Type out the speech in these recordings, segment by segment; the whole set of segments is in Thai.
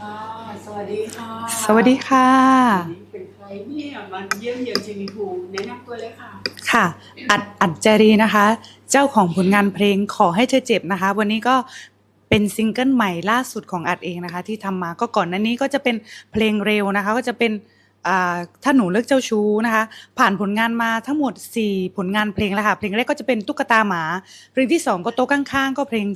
ค่ะสวัสดีค่ะ สวัสดีค่ะวันนี้เป็นใครเนี่ยมาเยี่ยมเยียนจิมีภูมิแนะนำตัวเลยค่ะ ค่ะ อัดอัดจารีนะคะ เจ้าของผลงานเพลงขอให้เธอเจ็บนะคะ วันนี้ก็เป็นซิงเกิลใหม่ล่าสุดของอัดเองนะคะ ที่ทำมาก็ก่อนหน้านี้ก็จะเป็นเพลงเร็วนะคะ ก็จะเป็นอ่า ถ้าหนูเลิกเจ้าชู้นะคะ ผ่านผลงานมาทั้งหมด 4 ผลงานเพลงแล้วค่ะ เพลงแรกก็จะเป็นตุ๊กตาหมา เพลงที่ 2 ก็โต๊ะข้างๆ ก็เพลง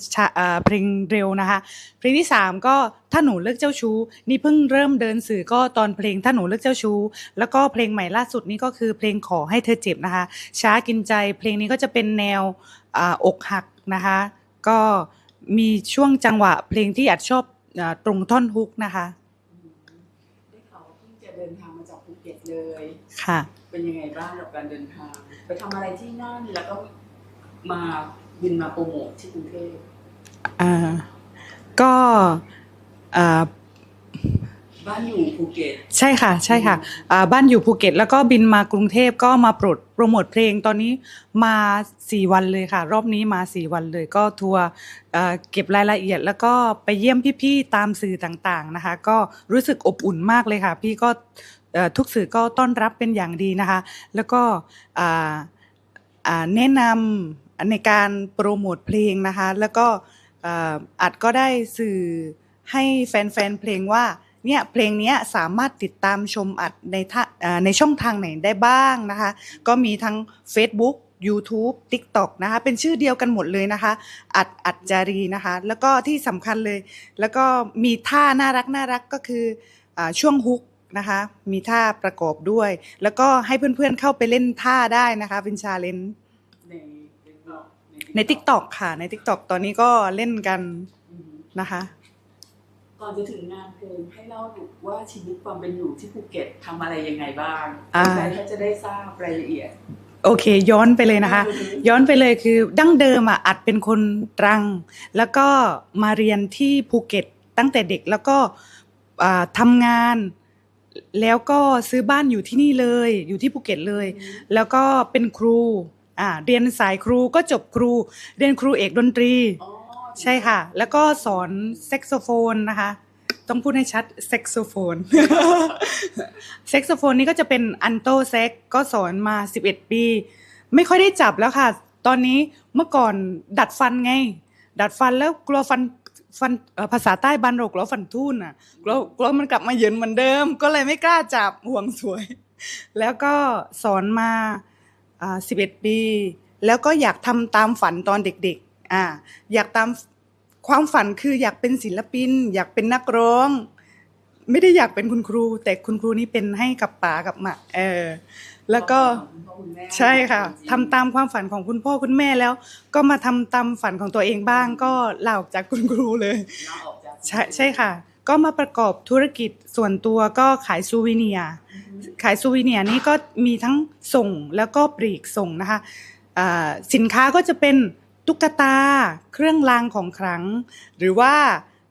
เพลงเร็วนะคะ เพลงที่ 3 ก็ถ้าหนูเลิกเจ้าชู้ นี่เพิ่งเริ่มเดินสื่อก็ตอนเพลงถ้าหนูเลิกเจ้าชู้ แล้วก็เพลงใหม่ล่าสุดนี้ก็คือเพลงขอให้เธอเจ็บนะคะ ช้ากินใจเพลงนี้ก็จะเป็นแนวออกหักนะคะ ก็มีช่วงจังหวะเพลงที่อัดชอบอตรงท่อนฮุกนะคะ ได้ข่าวว่าเพิ่งจะเดินทางมาจากภู เก็ตเลยค่ะ เป็นยังไงบ้างกับการเดินทาง ไปทำอะไรที่นั่นแล้วก็มาบินมาโปรโมทที่กรุงเทพอ่าก็อ่าบ้านอยู่ภูเก็ตใช่ค่ะ ใช่ค่ะอ่าบ้านอยู่ภูเก็ต แล้วก็บินมากรุงเทพก็มาโปรดโปรโมทเพลงตอนนี้มาสี่วันเลยค่ะ รอบนี้มาสี่วันเลย ก็ทัวร์เอ่อเก็บรายละเอียด แล้วก็ไปเยี่ยมพี่ๆตามสื่อต่างๆนะคะ ก็รู้สึกอบอุ่นมากเลยค่ะ พี่ก็เอ่อ ทุกสื่อก็ต้อนรับเป็นอย่างดีนะคะ แล้วก็แนะนำในการโปรโมทเพลงนะคะ แล้วก็อัดก็ได้สื่อให้แฟนๆเพลงว่าเนี่ยเพลงนี้สามารถติดตามชมอัดในท่าในช่องทางไหนได้บ้างนะคะ ก็มีทั้ง Facebook YouTube TikTok นะคะ เป็นชื่อเดียวกันหมดเลยนะคะ อัดอัดจารีนะคะ แล้วก็ที่สำคัญเลย แล้วก็มีท่าน่ารักน่ารักก็คืออช่วงฮุก นะคะ มีท่าประกอบด้วย แล้วก็ให้เพื่อนๆเข้าไปเล่นท่าได้นะคะ เป็นชาเลนจ์ใน TikTok ใน TikTok ค่ะ ใน TikTok ตอนนี้ก็เล่นกันอืมนะคะ ก่อนจะถึงงานเพลงให้เล่าดูว่าชีวิตความเป็นอยู่ที่ภูเก็ตทำอะไรยังไงบ้างอ่าใครเขาจะได้ทราบรายละเอียด โอเค ย้อนไปเลยนะคะ ย้อนไปเลยคือดั้งเดิมอะอัดเป็นคนตรัง แล้วก็มาเรียนที่ภูเก็ตตั้งแต่เด็กแล้วก็อ่าทำงาน แล้วก็ซื้อบ้านอยู่ที่นี่เลย อยู่ที่ภูเก็ตเลย แล้วก็เป็นครูอ่าเรียนสายครูก็จบครู เรียนครูเอกดนตรีอ๋อใช่ค่ะ แล้วก็สอนแซกโซโฟนนะคะ ต้องพูดให้ชัดแซกโซโฟนแซกโซโฟนนี่ก็จะเป็นอันโตแซกก็สอนมา 11 ปี ไม่ค่อยได้จับแล้วค่ะ ตอนนี้เมื่อก่อนดัดฟันไง ดัดฟันแล้วกลัวฟัน ฟันภาษาใต้บันรกลัวฟันทุ่นอะกลัวกลัวมันกลับมาเหยินเหมือนเดิม ก็เลยไม่กล้าจับห่วงสวย แล้วก็สอนมาอ่า11ปี แล้วก็อยากทำตามฝันตอนเด็กๆอ่าอยากตามความฝันคืออยากเป็นศิลปิน อยากเป็นนักร้อง ไม่ได้อยากเป็นคุณครู แต่คุณครูนี่เป็นให้กับป๋ากับหมาเออแล้วก็คุณพ่อคุณแม่ใช่ค่ะจริงๆทำตามความฝันของคุณพ่อคุณแม่แล้ว ก็มาทำตามฝันของตัวเองบ้าง ก็ลาออกจากคุณครูเลยลาออกจากใช่ใช่ค่ะ ก็มาประกอบธุรกิจส่วนตัวก็ขายซูวิเนียร์ขายซูวิเนียร์นี่ก็มีทั้งส่งแล้วก็ปลีกส่งนะคะอ่าสินค้าก็จะเป็นตุ๊กตา เครื่องรางของขลัง หรือว่า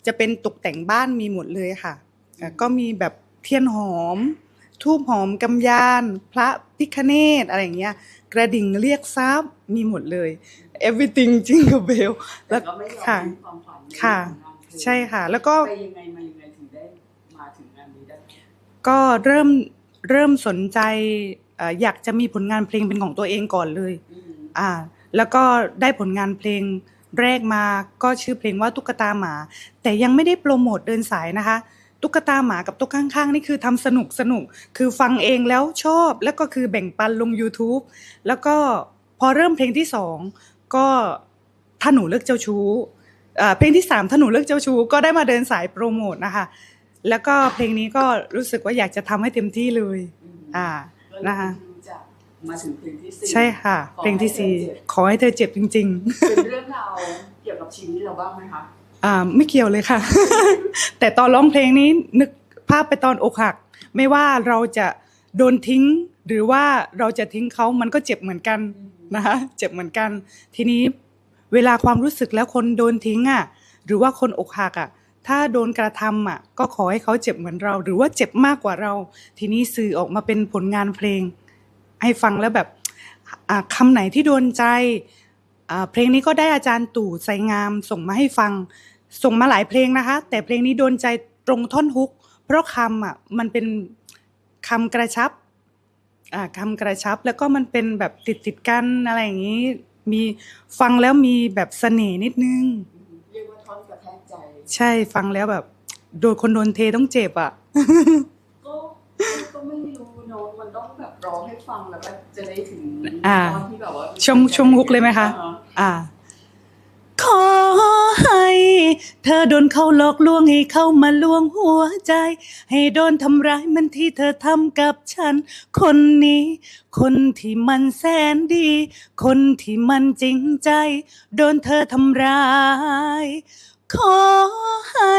จะเป็นตกแต่งบ้านมีหมดเลยค่ะอ่า ก็มีแบบเทียนหอม ทูบหอมกำยาน พระพิคเนตอะไรอย่างเงี้ย กระดิ่งเรียกทรัพย์มีหมดเลย everything จริงกับเบลแต่ก็ไม่ยอมค่ะทิ้งความฝันในค่ะเรื่องของงานเพลงใช่ค่ะ แล้วก็ไปยังไงมายังไงถึงได้มาถึงงานนี้ได้ก็เริ่มเริ่มสนใจเอ่ออยากจะมีผลงานเพลงเป็นของตัวเองก่อนเลยอืมอ่า แล้วก็ได้ผลงานเพลงแรกมาก็ชื่อเพลงว่าตุ๊กตาหมา แต่ยังไม่ได้โปรโมทเดินสายนะคะ ตุ๊กตาหมากับตุ๊กข้างๆนี่คือทำสนุกสนุกคือฟังเองแล้วชอบแล้วก็คือแบ่งปันลง YouTube แล้วก็พอเริ่มเพลงที่สองก็ถ้าหนูเลิกเจ้าชู้อ่าเพลงที่สามถ้าหนูเลิกเจ้าชู้ก็ได้มาเดินสายโปรโมทนะคะแล้วก็เพลงนี้ก็รู้สึกว่าอยากจะทำให้เต็มที่เลยอืมอ่าก็เลยนะคะรู้จักมาถึงเพลงที่สี่ใช่ค่ะ เพลงที่สี่ขอให้เธอเจ็บจริง ๆ เป็นเรื่องราวเกี่ยวกับชีวิตเราบ้างไหมคะอ่า ไม่เกี่ยวเลยค่ะ แต่ตอนร้องเพลงนี้นึกภาพไปตอนอกหัก ไม่ว่าเราจะโดนทิ้ง หรือว่าเราจะทิ้งเขามันก็เจ็บเหมือนกันนะคะเจ็บเหมือนกัน ทีนี้เวลาความรู้สึกแล้วคนโดนทิ้งอะ หรือว่าคนอกหักอะ ถ้าโดนกระทำอะ ก็ขอให้เขาเจ็บเหมือนเรา หรือว่าเจ็บมากกว่าเรา ทีนี้สื่อออกมาเป็นผลงานเพลง ให้ฟังแล้วแบบอ่าคำไหนที่โดนใจเพลงนี้ก็ได้อาจารย์ตู่ไสงามส่งมาให้ฟัง ส่งมาหลายเพลงนะคะ แต่เพลงนี้โดนใจตรงท่อนฮุก เพราะคำอะมันเป็นคำกระชับอ่าคำกระชับแล้วก็มันเป็นแบบติดติดๆกันอะไรอย่างนี้ มีฟังแล้วมีแบบเสน่ห์นิดนึง เรียกว่าท่อนกระแทกใจ ใช่ฟังแล้วแบบ โดนคนโดนเทต้องเจ็บอะก็ก็ไม่รู้เนอะมันต้องแบบร้องให้ฟังแล้วก็จะได้ถึงอ่าตอนที่แบบว่าช่วงช่วงฮุกเลยไหมคะ อ่าอ่า ขอให้เธอโดนเขาหลอกลวงให้เขามาลวงหัวใจ ให้โดนทำร้ายมันที่เธอทำกับฉัน คนนี้ คนที่มันแสนดี คนที่มันจริงใจ โดนเธอทำร้ายขอให้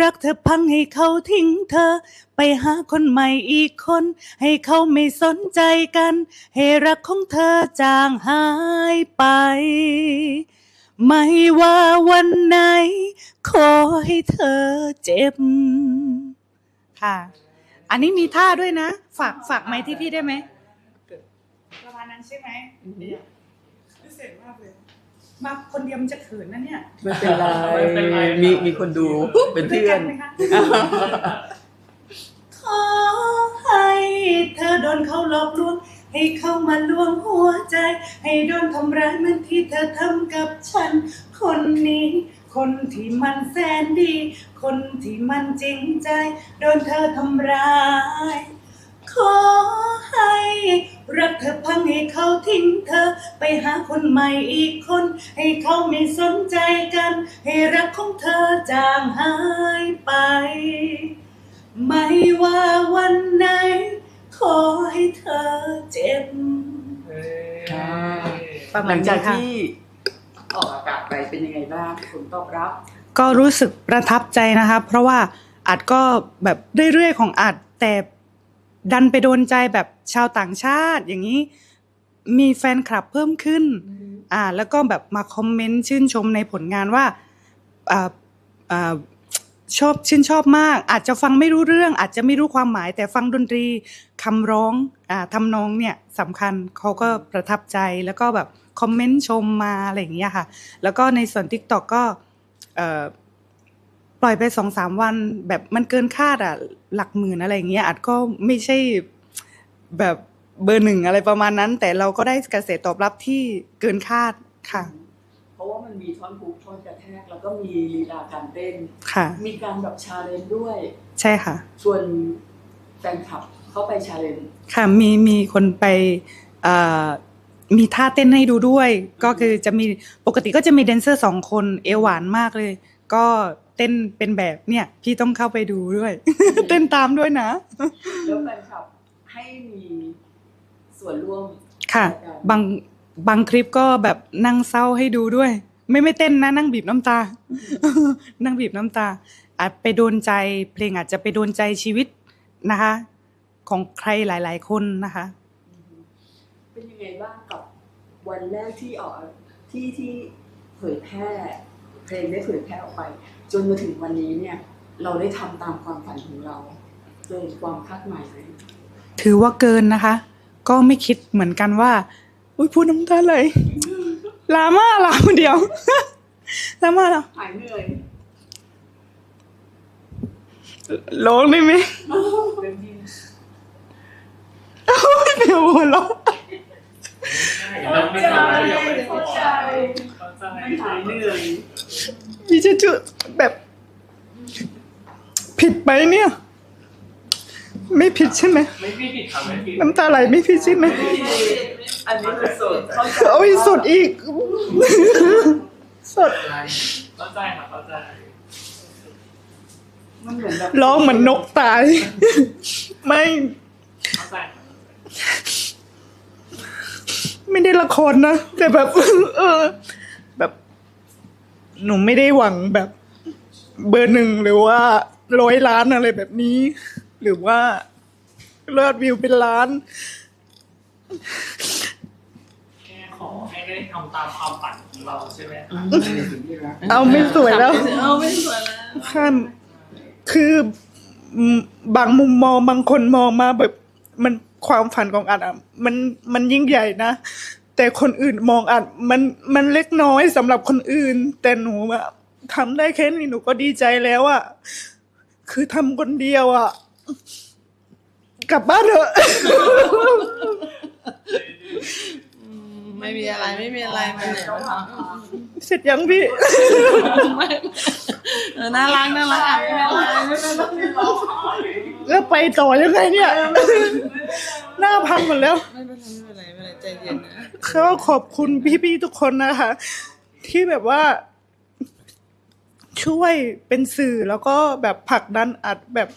รักเธอพังให้เขาทิ้งเธอ ไปหาคนใหม่อีกคน ให้เขาไม่สนใจกัน ให้รักของเธอจางหายไป ไม่ว่าวันไหน ขอให้เธอเจ็บ ค่ะ อันนี้มีท่าด้วยนะ ฝากฝากไหมที่พี่ได้ไหมประมาณนั้นใช่ไหมอือฮึพิเศษมากเลยมาคนเดียวมันจะเขินนะเนี่ย ไม่เป็นไรไม่เป็นไรมีมีคนดู เป็นเพื่อนด้วยกัไหมคะขอให้เธอโดนเขาหลอกลวง ให้เข้ามาลวงหัวใจ ให้โดนทำร้ายเหมือนที่เธอทำกับฉัน คนนี้ คนที่มันแสนดี คนที่มันจริงใจ โดนเธอทำร้าย ขอให้รักเธอพังให้เขาทิ้งเธอ ไปหาคนใหม่อีกคน ให้เขาไม่สนใจกัน ให้รักของเธอจางหายไป ประมาหลัณงนี้จากค่ะที่ออกอากาศไปเป็นยังไงบ้างผลตอบรับ ก็รู้สึกประทับใจนะคะ เพราะว่าอัดก็แบบเรื่อยๆของอัดแต่ดันไปโดนใจแบบชาวต่างชาติอย่างนี้มีแฟนคลับเพิ่มขึ้น อ่า แล้วก็แบบมาคอมเมนต์ชื่นชมในผลงานว่าอ่าอ่าชอบชื่นชอบมาก อาจจะฟังไม่รู้เรื่อง อาจจะไม่รู้ความหมาย แต่ฟังดนตรีคำร้องอ่าทำนองเนี่ยสำคัญเขาก็ประทับใจแล้วก็แบบ คอมเมนต์ชมมาอะไรอย่างเงี้ยค่ะ แล้วก็ในส่วน TikTok ก็เอ่อปล่อยไปสองสามวันแบบมันเกินคาดอะหลักหมื่นอะไรอย่างเงี้ยอาจก็ไม่ใช่แบบเบอร์หนึ่งอะไรประมาณนั้น แต่เราก็ได้กระแสตอบรับที่เกินคาดค่ะ เพราะว่ามันมีท่อนฮุกท่อนกระแทกแล้วก็มีลีลาการเต้นค่ะ มีการแบบชาเลนจ์ด้วย ใช่ค่ะชวนแฟนคลับเข้าไปชาเลนจ์ค่ะมีมีคนไปเอ่อ มีท่าเต้นให้ดูด้วย ก็คือจะมีปกติก็จะมีแดนเซอร์สองคนเอวหวานมากเลย ก็เต้นเป็นแบบเนี่ยพี่ต้องเข้าไปดูด้วย เต้นตามด้วยนะแล้วแฟนคลับให้มีส่วนร่วมค่ะในการบางบางคลิปก็แบบนั่งเศร้าให้ดูด้วย ไม่ไม่เต้นนะ นั่งบีบน้ำตา นั่งบีบน้ำตา อาจไปโดนใจเพลงอาจจะไปโดนใจชีวิตนะคะ ของใครหลาย ๆ คนนะคะ เป็นยังไงบ้างกับวันแรกที่ออกที่ที่เผยแพร่เพลงได้เผยแพร่ออกไป จนมาถึงวันนี้เนี่ย เราได้ทำตามความฝันของเราเกินความคาดหมายไหมถือว่าเกินนะคะ ก็ไม่คิดเหมือนกันว่า อุ้ยพูดน้ำตาเลยลามาลาคนเดียวลามาเหรอหายเหนื่อยร้องได้ไหมเต็มที่เดี๋ยวหัวเราะ เราไม่ทำอะไรอย่าไปเข้าใจเข้าใจไม่หายเหนื่อยพี่จะจุแบบ ผิดไปเนี่ย ไม่ผิดใช่ไหมไม่ผิดค่ะไม่ผิดน้ำตาไหลไม่ผิดใช่ไหมอันนี้คือสดเข้าใจโอ้ยสดอีก สดเข้าใจค่ะเข้าใจมันเหมือนแบบร้องเหมือนนกตาย ไม่ เข้าใจค่ะ ไม่ได้ละครนะ แต่แบบ เออ แบบหนูไม่ได้หวังแบบ เบอร์หนึ่งหรือว่าร้อยล้านอะไรแบบนี้ หรือว่าเลิศวิวเป็นล้านแค่ขอให้ได้ทำตามความฝันของเราใช่ไหมอืมสิ่งที่รักเอาไม่สวยแล้ว เอาไม่สวยแล้วขั้นคืออืมบางมุมมองบางคนมองมาแบบมัน ความฝันของอัดอะมันมันยิ่งใหญ่นะแต่คนอื่นมองอัดมันมันเล็กน้อยสำหรับคนอื่น แต่หนูอะทำได้แค่นี้หนูก็ดีใจแล้วอะคือทำคนเดียวอะกลับบ้านเถอะไม่มีอะไรไม่มีอะไรไม่มีอะไรเสร็จยังพี่เออน่ารักน่ารักอะไม่เป็นไรไม่เป็นไร แล้วไปต่อยังไงเนี่ย หน้าพังหมดแล้ว ไม่เป็นไรไม่เป็นไรไม่เป็นไรใจเย็นนะก็ขอบคุณพี่ๆทุกคนนะคะ ที่แบบว่า ช่วยเป็นสื่อแล้วก็แบบผลักดันอัดแบบ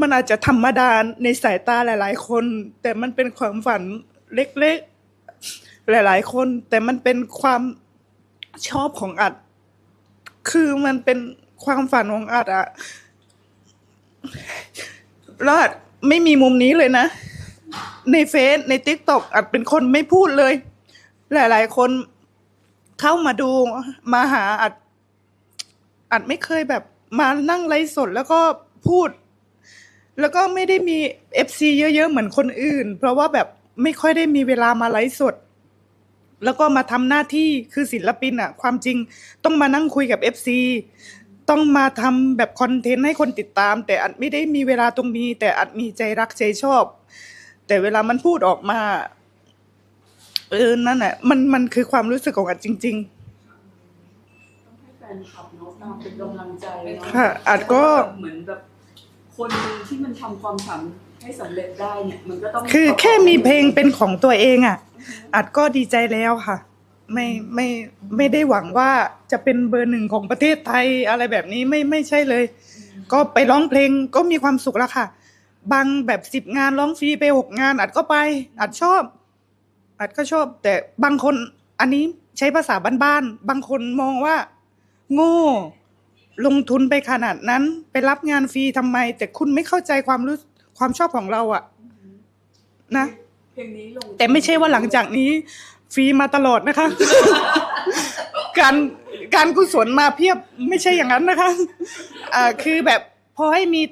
มันอาจจะธรรมดาในสายตาหลาย ๆ คน แต่มันเป็นความฝันเล็กๆ หลาย ๆ คน แต่มันเป็นความชอบของอัด คือมันเป็นความฝันของอัดอะ แล้วอัดไม่มีมุมนี้เลยนะ ในเฟซในทิกต็อกอัดเป็นคนไม่พูดเลย หลาย ๆ คนเข้ามาดูมาหาอัด อัดไม่เคยแบบมานั่งไลฟ์สดแล้วก็พูด แล้วก็ไม่ได้มีเอฟซีเยอะๆเหมือนคนอื่น เพราะว่าแบบไม่ค่อยได้มีเวลามาไลฟ์สด แล้วก็มาทำหน้าที่คือศิลปินอะความจริงต้องมานั่งคุยกับเอฟซี ต้องมาทำแบบคอนเทนต์ให้คนติดตาม แต่อัดไม่ได้มีเวลาตรงนี้ แต่อัดมีใจรักใจชอบ แต่เวลามันพูดออกมา เออนั่นแหละมันมันคือความรู้สึกของอัดจริงต้องให้แฟนคลับเนาะตามเป็นกำลังใจเนาะค่ะอาจก็เหมือนแบบคนหนึ่งที่มันทำความฝันให้สำเร็จได้เนี่ย มันก็ต้องๆคือแค่มีเพลงเป็นของตัวเองอะอัดก็ดีใจแล้วค่ะ ไม่ไม่ไม่ได้หวังว่าจะเป็นเบอร์หนึ่งของประเทศไทยอะไรแบบนี้ไม่ไม่ใช่เลย ก็ไปร้องเพลงก็มีความสุขแล้วค่ะ บางแบบสิบงานร้องฟรีไปหกงาน อัดก็ไป อัดชอบ อัดก็ชอบ แต่บางคนอันนี้ใช้ภาษาบ้านๆบางคนมองว่า โง่ ลงทุนไปขนาดนั้น ไปรับงานฟรีทำไม แต่คุณไม่เข้าใจความรู้ความชอบของเราอะนะเพลงนี้ลงแต่ไม่ใช่ว่าหลังจากนี้ ฟรีมาตลอดนะคะ การการกุศลมาเพียบไม่ใช่อย่างนั้นนะคะอ่าคือแบบพอให้มี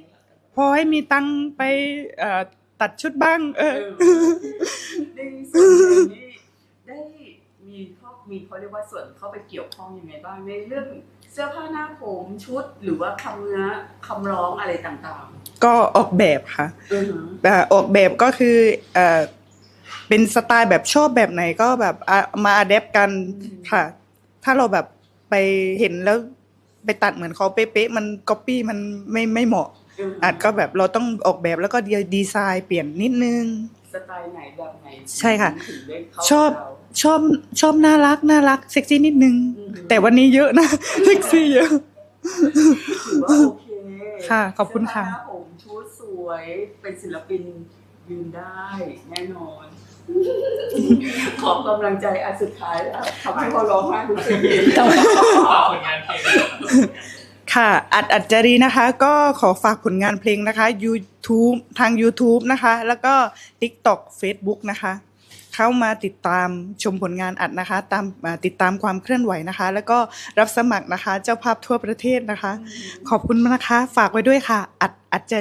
พอให้มีตังค์ไปเอ่อตัดชุดบ้าง เออเออในส่วนนี้ได้มีเข้ามีเขาเรียกว่าส่วนเข้าไปเกี่ยวข้องยังไงบ้างในเรื่องเสื้อผ้าหน้าผมชุดหรือว่าคำเนื้อคำร้องอะไรต่างก็ออกแบบค่ะๆอือฮึเอ่อออกแบบก็คือเอ่อ เป็นสไตล์แบบชอบแบบไหนก็แบบอะมาอัดแอปกันค่ะ ถ้าเราแบบไปเห็นแล้วไปตัดเหมือนเขาเป๊ะๆมันก๊อปปี้มันไม่ไม่เหมาะอาจก็แบบเราต้องออกแบบแล้วก็ดีดีไซน์เปลี่ยนนิดนึงสไตล์ไหนแบบไหนใช่ค่ะถึงได้เข้าชอบเราชอบชอบน่ารักน่ารักเซ็กซี่นิดนึงอืมแต่วันนี้เยอะนะเซ็กซี่เยอะถือว่าโอเคค่ะ ขอบคุณค่ะเสื้อผ้าหน้าผมชุดสวยเป็นศิลปินยืนได้แน่นอน ขอกำลังใจอันสุดท้ายแล้วทำให้เขาร้องไห้ทุกทีผลงานเพลงค่ะ อัดอัดจรีนะคะ ก็ขอฝากผลงานเพลงนะคะ YouTube ทาง YouTube นะคะ แล้วก็ TikTok Facebook นะคะ เข้ามาติดตามชมผลงานอัดนะคะ ตามติดตามความเคลื่อนไหวนะคะ แล้วก็รับสมัครนะคะ เจ้าภาพทั่วประเทศนะคะ ขอบคุณนะคะ ฝากไว้ด้วยค่ะ อัดอัดจ